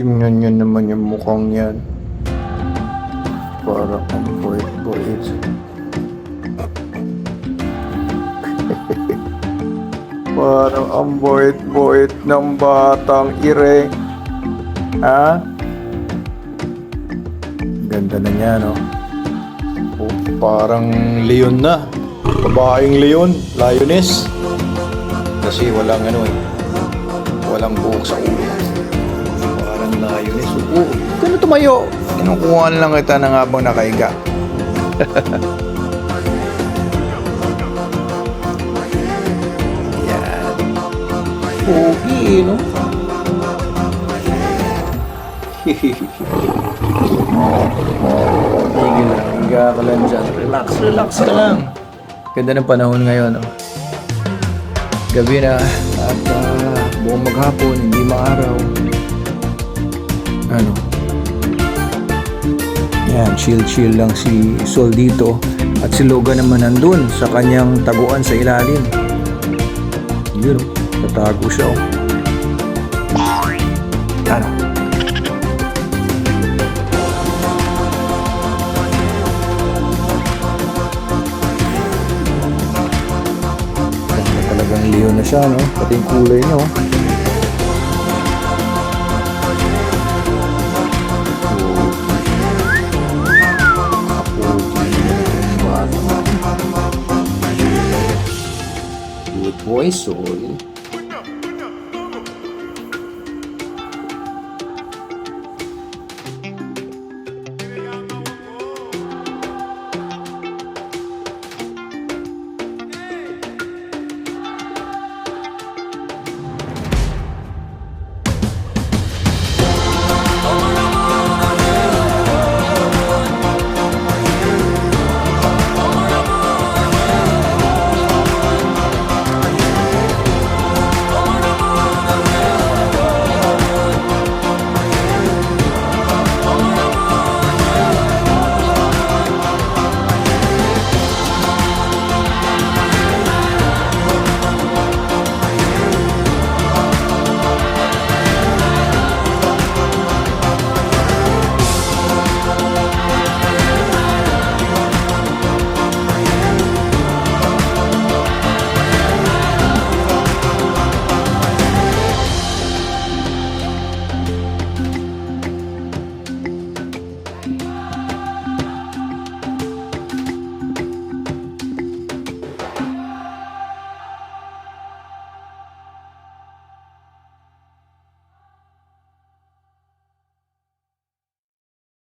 Tingnan nyo naman yung mukhang yan. Parang ang boit-boit. Parang ang boit-boit ng batang ire. Ha? Ganda na niya, no? Oh, parang leon na. Babaeng leon, lioness. Kasi walang ano eh. Walang buhok sa ulo. Parang lioness. Oo, ano tumayo? Kinukuhaan lang kita ng habang nakaiga. Yan. Pogi, no? Tigil lang. Higa ka lang dyan. Relax, relax ka lang. Ganda ng panahon ngayon, no? Gabi na at uh, buong maghapon, hindi maaraw. Ano? Yan, chill-chill lang si Sol dito. At si Logan naman nandun sa kanyang taguan sa ilalim. Yun, tatago siya. Oh. Ano? Talagang leon na siya, no? Pati yung kulay niya, oh. Cuối.